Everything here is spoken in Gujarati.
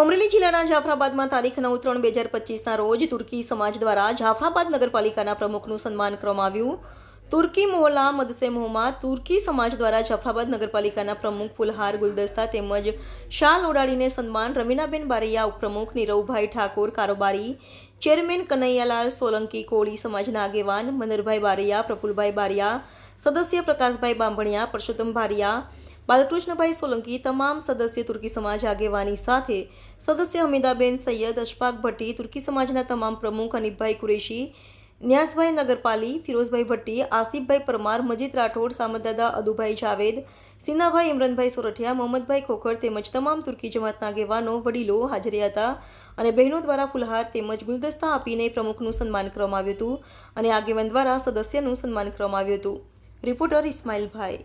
અમરેલી જિલ્લાના જાફરાબાદમાં તારીખ નવ ત્રણ બે હજાર પચીસના રોજ તુર્કી સમાજ દ્વારા જાફરાબાદ નગરપાલિકાના પ્રમુખનું સન્માન કરવામાં આવ્યું. તુર્કી મોહલ્લા મદસેમોહમાં તુર્કી સમાજ દ્વારા જાફરાબાદ નગરપાલિકાના પ્રમુખ ફુલહાર ગુલદસ્તા તેમજ શાલ ઓડાડીને સન્માન રમીનાબેન બારૈયા ઉપપ્રમુખ નીરવભાઈ ઠાકોર કારોબારી, ચેરમેન કનૈયાલાલ સોલંકી કોળી સમાજના આગેવાન મનરભાઈ બારૈયા, પ્રફુલભાઈ બારિયા, સદસ્ય પ્રકાશભાઈ બાંભણિયા, પરસોત્તમ બારિયા બાલકૃષ્ણભાઈ સોલંકી તમામ સદસ્ય તુર્કી સમાજ આગેવાની સાથે સદસ્ય હમીદાબેન સૈયદ અશફાક ભટ્ટી તુર્કી સમાજના તમામ પ્રમુખ હનીફભાઈ કુરેશી, ન્યાસભાઈ નગરપાલી, ફિરોઝભાઈ ભટ્ટી, આસિફભાઈ પરમાર, મજીદ રાઠોડ સામદદાદા અદુભાઈ જાવેદ સિનાભાઈ ઇમરાનભાઈ સોરઠિયા, મોહમ્મદભાઈ ખોખર તેમજ તમામ તુર્કી જમાતના આગેવાનો, વડીલો હાજર હતા અને બહેનો દ્વારા ફુલહાર તેમજ ગુલદસ્તા આપીને પ્રમુખનું સન્માન કરવામાં આવ્યું હતું અને આગેવાન દ્વારા સદસ્યનું સન્માન કરવામાં આવ્યું હતું. રિપોર્ટર ઇસ્માઇલભાઈ.